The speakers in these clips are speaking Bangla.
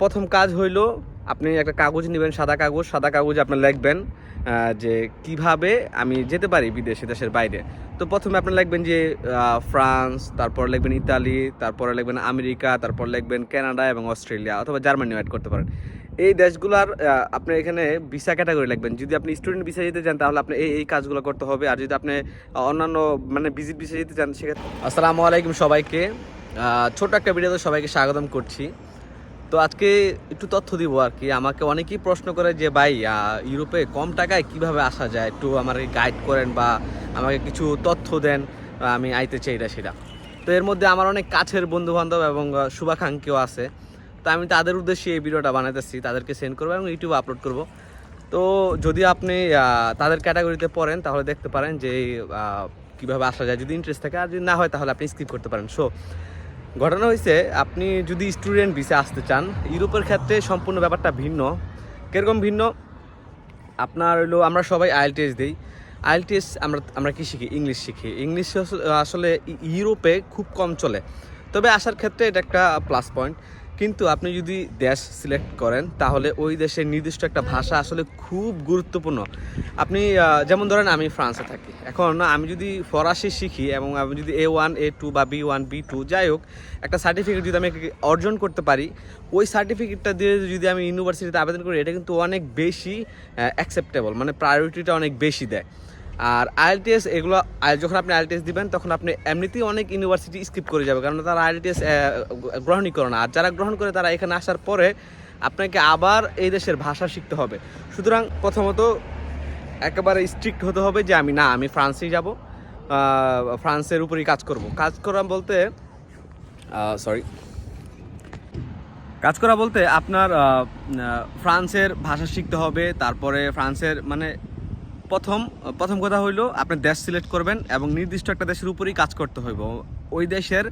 প্রথম কাজ হইল আপনি একটা কাগজ নেবেন, সাদা কাগজ। সাদা কাগজে আপনি লিখবেন যে কীভাবে আমি যেতে পারি বিদেশে, দেশের বাইরে। তো প্রথমে আপনি লিখবেন যে ফ্রান্স, তারপর লিখবেন ইতালি, তারপরে লিখবেন আমেরিকা, তারপর লিখবেন কানাডা এবং অস্ট্রেলিয়া অথবা জার্মানিও অ্যাড করতে পারেন। এই দেশগুলোর আপনি এখানে ভিসা ক্যাটাগরি লাগবেন যদি আপনি স্টুডেন্ট ভিসা যেতে চান, তাহলে আপনি এই এই কাজগুলো করতে হবে। আর যদি আপনি অন্যান্য মানে ভিজিট ভিসা যেতে চান, সেক্ষেত্রে আসসালামু আলাইকুম সবাইকে। ছোট একটা ভিডিওতে সবাইকে স্বাগতম করছি। তো আজকে একটু তথ্য দিব আর কি। আমাকে অনেকেই প্রশ্ন করে যে, ভাই ইউরোপে কম টাকায় কীভাবে আসা যায়? একটু আমাকে গাইড করেন বা আমাকে কিছু তথ্য দেন আমি আইতে চাই এটা সেটা। তো এর মধ্যে আমার অনেক কাছের বন্ধু বান্ধব এবং শুভাকাঙ্ক্ষীও আছে। তো আমি তাদের উদ্দেশ্যে এই ভিডিওটা বানাইতেছি, তাদেরকে সেন্ড করব এবং ইউটিউবে আপলোড করব। তো যদি আপনি তাদের ক্যাটাগরিতে পড়েন, তাহলে দেখতে পারেন যে কীভাবে আসা যায়। যদি ইন্টারেস্ট থাকে, আর যদি না হয়, তাহলে আপনি স্কিপ করতে পারেন। সো ঘটনা হয়েছে আপনি যদি স্টুডেন্ট ভিসে আসতে চান, ইউরোপের ক্ষেত্রে সম্পূর্ণ ব্যাপারটা ভিন্ন। কীরকম ভিন্ন? আপনার হলো আমরা সবাই আইএলটিএস দিই। আইএলটিএস আমরা আমরা কী শিখি? ইংলিশ শিখি। ইংলিশ আসলে ইউরোপে খুব কম চলে। তবে আসার ক্ষেত্রে এটা একটা প্লাস পয়েন্ট কিন্তু আপনি যদি দেশ সিলেক্ট করেন, তাহলে ওই দেশের নির্দিষ্ট একটা ভাষা আসলে খুব গুরুত্বপূর্ণ। আপনি যেমন ধরেন আমি ফ্রান্সে থাকি। এখন আমি যদি ফরাসি শিখি এবং আমি যদি এ ওয়ান এ টু বা বি ওয়ান বি টু যাই হোক, একটা সার্টিফিকেট যদি আমি অর্জন করতে পারি, ওই সার্টিফিকেটটা দিয়ে যদি আমি ইউনিভার্সিটিতে আবেদন করি, এটা কিন্তু অনেক বেশি অ্যাকসেপ্টেবল মানে প্রায়োরিটিটা অনেক বেশি দেয়। আর আইএলটিএস এগুলো যখন আপনি আইএলটিএস দিবেন, তখন আপনি এমনিতেই অনেক ইউনিভার্সিটি স্কিপ করে যাবে। কারণ তারা আইএলটিএস গ্রহণই করে না। আর যারা গ্রহণ করে, তারা এখানে আসার পরে আপনাকে আবার এই দেশের ভাষা শিখতে হবে। সুতরাং প্রথমত একেবারে স্ট্রিক্ট হতে হবে যে আমি, না, আমি ফ্রান্সেই যাব। ফ্রান্সের উপরেই কাজ করব। কাজ করা বলতে সরি কাজ করা বলতে আপনার ফ্রান্সের ভাষা শিখতে হবে। তারপরে ফ্রান্সের মানে প্রথম প্রথম কথা হইল আপনি দেশ সিলেক্ট করবেন এবং নির্দিষ্ট একটা দেশের উপরেই কাজ করতে হইব। ওই দেশের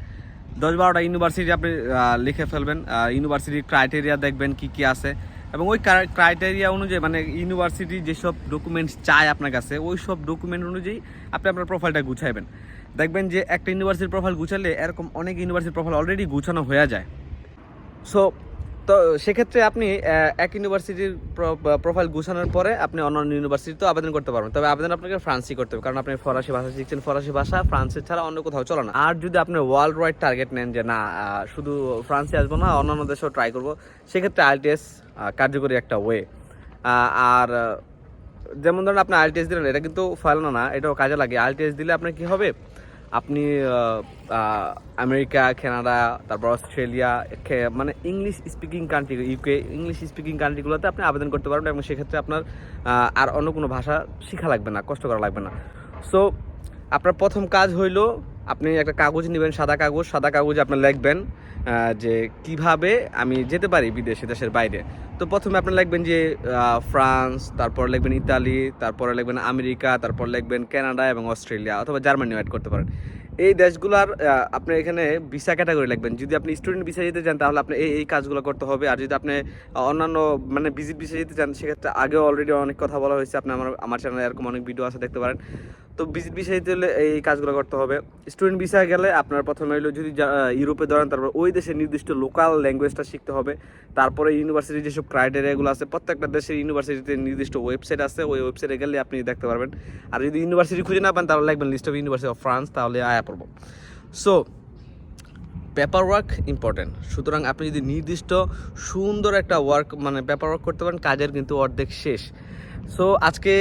দশ বারোটা ইউনিভার্সিটি আপনি লিখে ফেলবেন ইউনিভার্সিটির ক্রাইটেরিয়া দেখবেন কি কি আছে এবং ওই ক্রাইটেরিয়া অনুযায়ী মানে ইউনিভার্সিটি যেসব ডকুমেন্টস চায় আপনার কাছে, ওই সব ডকুমেন্ট অনুযায়ী আপনি আপনার প্রোফাইলটা গুছাইবেন। দেখবেন যে একটা ইউনিভার্সিটির প্রোফাইল গুছালে এরকম অনেক ইউনিভার্সিটির প্রোফাইল অলরেডি গুছানো হয়ে যায়। সো তো সেক্ষেত্রে আপনি এক ইউনিভার্সিটির প্রোফাইল গুছানোর পরে আপনি অন্যান্য ইউনিভার্সিটিতেও আবেদন করতে পারবেন। তবে আবেদন আপনাকে ফ্রান্সই করতে হবে, কারণ আপনি ফরাসি ভাষা শিখছেন। ফরাসি ভাষা ফ্রান্সের ছাড়া অন্য কোথাও চলে না। আর যদি আপনি ওয়ার্ল্ড ওয়াইড টার্গেট নেন যে না শুধু ফ্রান্সে আসব না, অন্যান্য দেশেও ট্রাই করব, সেক্ষেত্রে আইটিএস কার্যকরী একটা ওয়ে আর, যেমন ধরেন আপনি আইটিএস দিলেন, এটা কিন্তু ফাইলানো না, এটাও কাজে লাগে। আইটিএস দিলে আপনার কি হবে? আপনি আমেরিকা, কানাডা, তারপর অস্ট্রেলিয়া মানে English speaking country UK English speaking কান্ট্রিগুলোতে আপনি আবেদন করতে পারবেন এবং সেক্ষেত্রে আপনার আর অন্য কোনো ভাষা শেখা লাগবে না, কষ্ট করা লাগবে না। সো আপনার প্রথম কাজ হইল আপনি একটা কাগজ নেবেন, সাদা কাগজ। সাদা কাগজে আপনি লিখবেন যে কীভাবে আমি যেতে পারি বিদেশে, দেশের বাইরে। তো প্রথমে আপনি লিখবেন যে ফ্রান্স, তারপর লিখবেন ইতালি, তারপরে লিখবেন আমেরিকা, তারপর লিখবেন কানাডা এবং অস্ট্রেলিয়া অথবা জার্মানিও অ্যাড করতে পারেন। এই দেশগুলোর আপনি এখানে ভিসা ক্যাটাগরি লিখবেন। যদি আপনি স্টুডেন্ট ভিসা যেতে চান, তাহলে আপনি এই এই কাজগুলো করতে হবে। আর যদি আপনি অন্যান্য মানে ভিজিট ভিসা যেতে চান, সেক্ষেত্রে আগেও অলরেডি অনেক কথা বলা হয়েছে। আপনি আমার আমার চ্যানেলে এরকম অনেক ভিডিও আছে, দেখতে পারেন। তো ভিজিট ভিসা হলে এই কাজগুলো করতে হবে। স্টুডেন্ট ভিসা গেলে আপনার প্রথমে হলো যদি ইউরোপে ধরেন, তারপর ওই দেশের নির্দিষ্ট লোকাল ল্যাঙ্গুয়েজটা শিখতে হবে। তারপরে ইউনিভার্সিটি যেসব ক্রাইটেরিয়াগুলো আছে, প্রত্যেকটা দেশের ইউনিভার্সিটিতে নির্দিষ্ট ওয়েবসাইট আছে। ওই ওয়েবসাইটে গেলে আপনি দেখতে পারবেন। আর যদি ইউনিভার্সিটি খুঁজে না পান, তাহলে লিখবেন list of university of France তাহলে আয়া পড়ব। সো পেপার ওয়ার্ক ইম্পর্টেন্ট সুতরাং আপনি যদি নির্দিষ্ট সুন্দর একটা ওয়ার্ক মানে পেপার ওয়ার্ক করতে পারেন, কাজের কিন্তু অর্ধেক শেষ। সো আজকে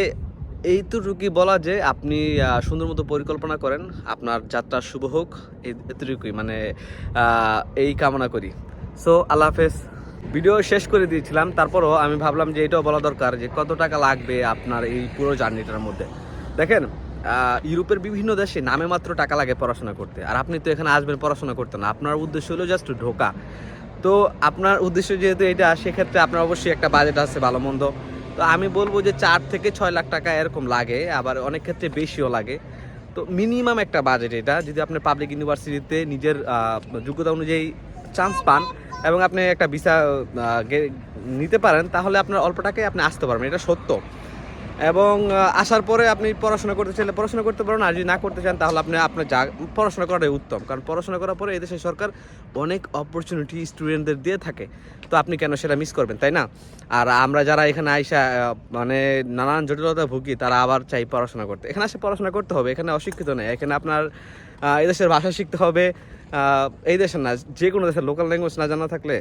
এইটুকুই বলা যে আপনি সুন্দর মতো পরিকল্পনা করেন। আপনার যাত্রা শুভ হোক এতটুকুই মানে এই কামনা করি। সো আল্লাহ হাফেজ। ভিডিও শেষ করে দিয়েছিলাম, তারপরও আমি ভাবলাম যে এটাও বলা দরকার যে কত টাকা লাগবে আপনার এই পুরো জার্নিটার মধ্যে। দেখেন ইউরোপের বিভিন্ন দেশে নামে মাত্র টাকা লাগে পড়াশোনা করতে। আর আপনি তো এখানে আসবেন পড়াশোনা করতে না, আপনার উদ্দেশ্য হলো জাস্ট ঢোকা। তো আপনার উদ্দেশ্য যেহেতু এটা, সেক্ষেত্রে আপনার অবশ্যই একটা বাজেট আছে ভালো মন্দ। তো আমি বলব যে চার থেকে ছয় লাখ টাকা এরকম লাগে, আবার অনেক ক্ষেত্রে বেশিও লাগে। তো মিনিমাম একটা বাজেট এটা, যদি আপনি পাবলিক ইউনিভার্সিটিতে নিজের যোগ্যতা অনুযায়ী চান্স পান এবং আপনি একটা ভিসা নিতে পারেন, তাহলে আপনার অল্প টাকায় আপনি আসতে পারবেন, এটা সত্য। এবং আসার পরে আপনি পড়াশোনা করতে চাইলে পড়াশোনা করতে পারেন, আর যদি না করতে চান তাহলে আপনি আপনার যা, পড়াশোনা করাটাই উত্তম। কারণ পড়াশোনা করার পরে এদেশের সরকার অনেক অপরচুনিটি স্টুডেন্টদের দিয়ে থাকে। তো আপনি কেন সেটা মিস করবেন, তাই না? আর আমরা যারা এখানে আইসা মানে নানান জটিলতা ভুগি, তারা আবার চাই পড়াশোনা করতে। এখানে আসে পড়াশোনা করতে হবে, এখানে অশিক্ষিত নেই। এখানে আপনার এদেশের ভাষা শিখতে হবে। এই দেশের না যে কোনো দেশের লোকাল ল্যাঙ্গুয়েজ না জানা থাকলে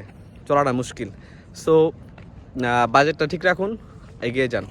চলাটা মুশকিল। সো বাজেটটা ঠিক রাখুন, এগিয়ে যান।